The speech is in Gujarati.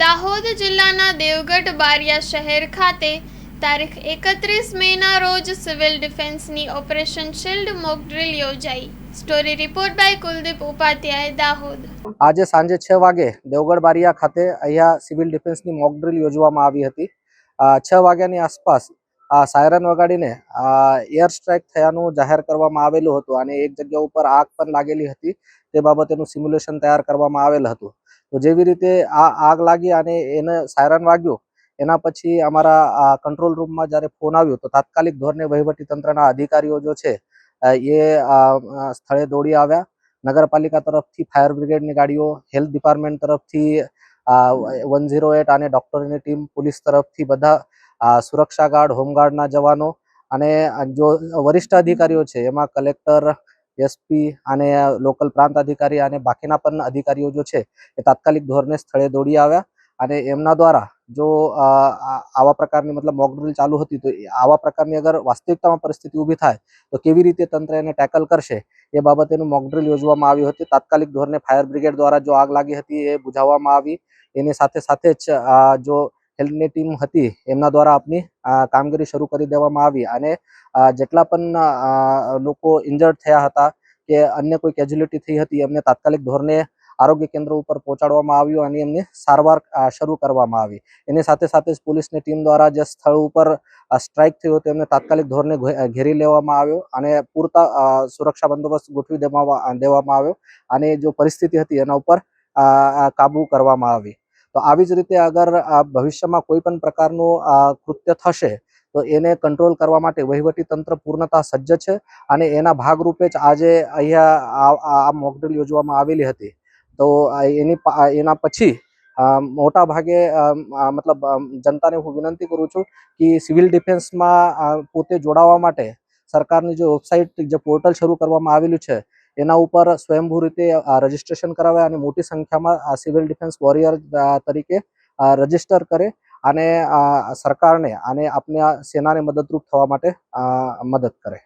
દાહોદ જિલ્લાના દેવગઢ બારિયા શહેર ખાતે તારીખ એકત્રીસ મેના રોજ સિવિલ ડિફેન્સની ઓપરેશન શિલ્ડ મોક ડ્રિલ યોજાઈ. Story report by Kuldeep Upadhyay, Dahod. આજે સાંજે છ વાગે દેવગઢ બારિયા ખાતે અહીંયા સિવિલ ડિફેન્સની મોક ડ્રિલ યોજવામાં આવી હતી. છ વાગ્યાની આસપાસ આ સાયરન વગાડીને એર સ્ટ્રાઇક થયાનું જાહેર કરવામાં આવેલું હતું અને એક જગ્યા ઉપર આગ પણ લાગેલી હતી. તે બાબતેનું સિમ્યુલેશન તૈયાર કરવામાં આવેલ હતું. તો જેવી રીતે આ આગ લાગી અને એને સાયરન વાગ્યું, એના પછી અમારા કંટ્રોલ રૂમમાં જ્યારે ફોન આવ્યો, તો તાત્કાલિક ધોરણે તંત્રના અધિકારીઓ જો છે એ સ્થળે દોડી આવ્યા. નગરપાલિકા તરફથી ફાયર બ્રિગેડની ગાડીઓ હેલ્થ ડિપાર્ટમેન્ટ તરફથી વન ઝીરો એટ અને ડૉક્ટરની ટીમ પોલીસ તરફથી બધા સુરક્ષા ગાર્ડ હોમગાર્ડના જવાનો અને જો વરિષ્ઠ અધિકારીઓ છે, એમાં કલેક્ટર એસપી અને લોકલ પ્રાંત અધિકારી અને બાકીના પણ અધિકારીઓ જો છે, એ તાત્કાલિક ધોરણે સ્થળે દોડી આવ્યા અને એમના દ્વારા જો આવા પ્રકારની મતલબ મોકડ્રિલ ચાલુ હતી તો આવા પ્રકારની અગર વાસ્તવિકતામાં પરિસ્થિતિ ઊભી થાય, તો કેવી રીતે તંત્ર એને ટેકલ કરશે, એ બાબતેનું મોકડ્રિલ યોજવામાં આવી હતી. તાત્કાલિક ધોરણે ફાયર બ્રિગેડ દ્વારા જો આગ લાગી હતી એ બુઝાવવામાં આવી. એની સાથે સાથે જ જો હેલ્થની ટીમ હતી, એમના દ્વારા આપની કામગીરી શરૂ કરી દેવામાં આવી અને જેટલા પણ લોકો ઇન્જર્ડ થયા હતા કે અન્ય કોઈ કેજ્યુલિટી થઈ હતી, એમને તાત્કાલિક ધોરણે આરોગ્ય કેન્દ્ર ઉપર પહોંચાડવામાં આવ્યું અને એમની સારવાર શરૂ કરવામાં આવી. એની સાથે સાથે જ પોલીસની ટીમ દ્વારા જે સ્થળ ઉપર સ્ટ્રાઇક થયો તેમને તાત્કાલિક ધોરણે ઘેરી લેવામાં આવ્યો અને પૂરતા સુરક્ષા બંદોબસ્ત ગોઠવી દેવામાં આવ્યો અને જો પરિસ્થિતિ હતી એના ઉપર કાબુ કરવામાં આવી. તો આવી જ રીતે અગર આ ભવિષ્યમાં કોઈ પણ પ્રકારનું આ કૃત્ય થશે, તો એને કંટ્રોલ કરવા માટે વહીવટી તંત્ર પૂર્ણતા સજ્જ છે અને એના ભાગરૂપે જ આજે અહીંયા આ- મોકડ્રીલ યોજવામાં આવેલી હતી. તો એની એના પછી મોટા ભાગે મતલબ જનતાને હું વિનંતી કરું છું કે સિવિલ ડિફેન્સમાં પોતે જોડાવા માટે સરકારની જે વેબસાઇટ જે પોર્ટલ શરૂ કરવામાં આવેલું છે એના ઉપર સ્વયંભૂ રીતે રજીસ્ટ્રેશન કરાવે અને મોટી સંખ્યામાં સિવિલ ડિફેન્સ વોરિયર તરીકે રજિસ્ટર કરે અને સરકારને અને આપણે સેનાને મદદરૂપ થવા માટે મદદ કરે.